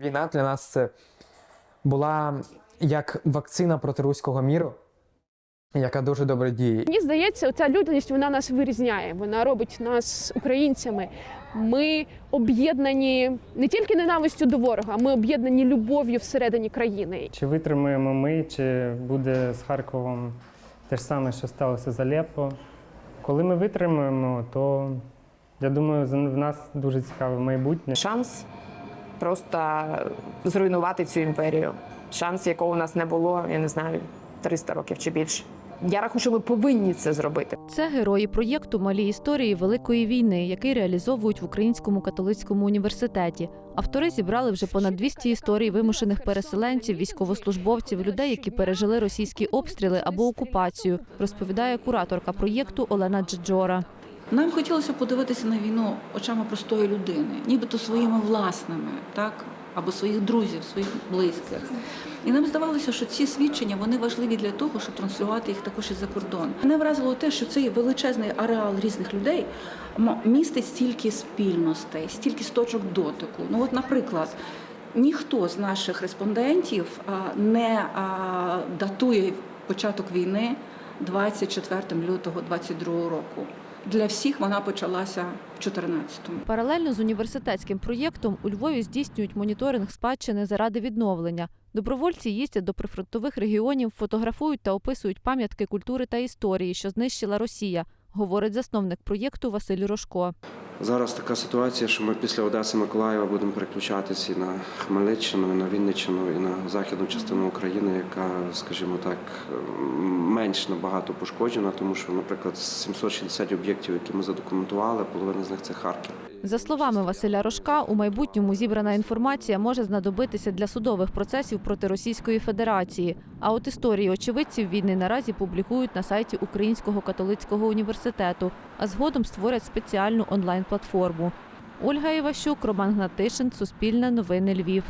Війна для нас це була як вакцина проти руського міру, яка дуже добре діє. Мені здається, ця людяність вона нас вирізняє. Вона робить нас українцями. Ми об'єднані не тільки ненавистю до ворога, ми об'єднані любов'ю всередині країни. Чи витримаємо ми, чи буде з Харковом те ж саме, що сталося з Алеппо. Коли ми витримаємо, то я думаю, в нас дуже цікаве майбутнє. шанс просто зруйнувати цю імперію. Шанс, якого у нас не було, я не знаю, 300 років чи більше. Я рахую, що ми повинні це зробити. Це герої проєкту Малі історії Великої війни, який реалізовують в Українському католицькому університеті. Автори зібрали вже понад 200 історій вимушених переселенців, військовослужбовців, людей, які пережили російські обстріли або окупацію, розповідає кураторка проєкту Олена Джеджора. Нам хотілося подивитися на війну очами простої людини, нібито своїми власними, так або своїх друзів, своїх близьких. І нам здавалося, що ці свідчення вони важливі для того, щоб транслювати їх також і за кордон. Мене вразило те, що цей величезний ареал різних людей містить стільки спільностей, стільки з точок дотику. Ну, от, наприклад. Ніхто з наших респондентів не датує початок війни 24 лютого 22 року. Для всіх вона почалася в 14-му. Паралельно з університетським проєктом у Львові здійснюють моніторинг спадщини заради відновлення. Добровольці їздять до прифронтових регіонів, фотографують та описують пам'ятки культури та історії, що знищила Росія, говорить засновник проєкту Василь Рожко. Зараз така ситуація, що ми після Одеси Миколаєва будемо переключатися і на Хмельниччину, і на Вінниччину, і на західну частину України, яка, скажімо так, менш набагато пошкоджена, тому що, наприклад, з 760 об'єктів, які ми задокументували, половина з них це Харків. За словами Василя Рожка, у майбутньому зібрана інформація може знадобитися для судових процесів проти Російської Федерації. А от історії очевидців війни наразі публікують на сайті Українського католицького університету, а згодом створять спеціальну онлайн-платформу. Ольга Іващук, Роман Гнатишин, Суспільне новини Львів.